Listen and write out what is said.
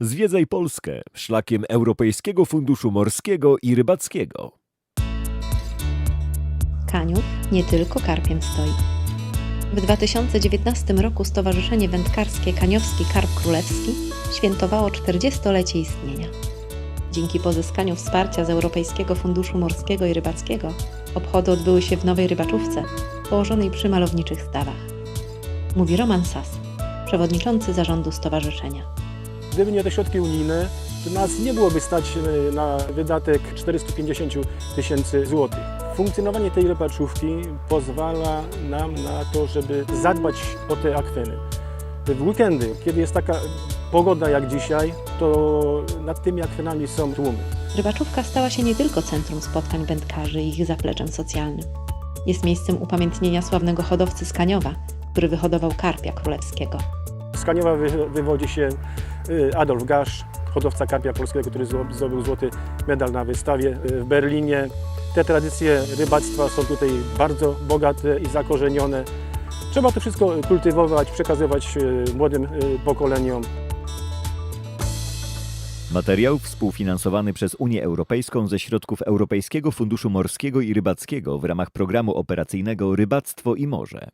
Zwiedzaj Polskę szlakiem Europejskiego Funduszu Morskiego i Rybackiego. Kaniów nie tylko karpiem stoi. W 2019 roku Stowarzyszenie Wędkarskie Kaniowski Karp Królewski świętowało 40-lecie istnienia. Dzięki pozyskaniu wsparcia z Europejskiego Funduszu Morskiego i Rybackiego obchody odbyły się w Nowej Rybaczówce, położonej przy malowniczych stawach. Mówi Roman Sas, przewodniczący zarządu stowarzyszenia. Gdyby nie te środki unijne, to nas nie byłoby stać e, na wydatek 450 tysięcy złotych. Funkcjonowanie tej rybaczówki pozwala nam na to, żeby zadbać o te akweny. W weekendy, kiedy jest taka pogoda jak dzisiaj, to nad tymi akwenami są tłumy. Rybaczówka stała się nie tylko centrum spotkań wędkarzy i ich zapleczem socjalnym. Jest miejscem upamiętnienia sławnego hodowcy z Kaniowa, który wyhodował karpia królewskiego. Z Kaniowa wy, wywodzi się y, Adolf Gasz, hodowca karpia polskiego, który zdo- zdobył złoty medal na wystawie y, w Berlinie. Te tradycje rybactwa są tutaj bardzo bogate i zakorzenione. Trzeba to wszystko kultywować, przekazywać y, młodym pokoleniom. Materiał współfinansowany przez Unię Europejską ze środków Europejskiego Funduszu Morskiego i Rybackiego w ramach programu operacyjnego Rybactwo i Morze.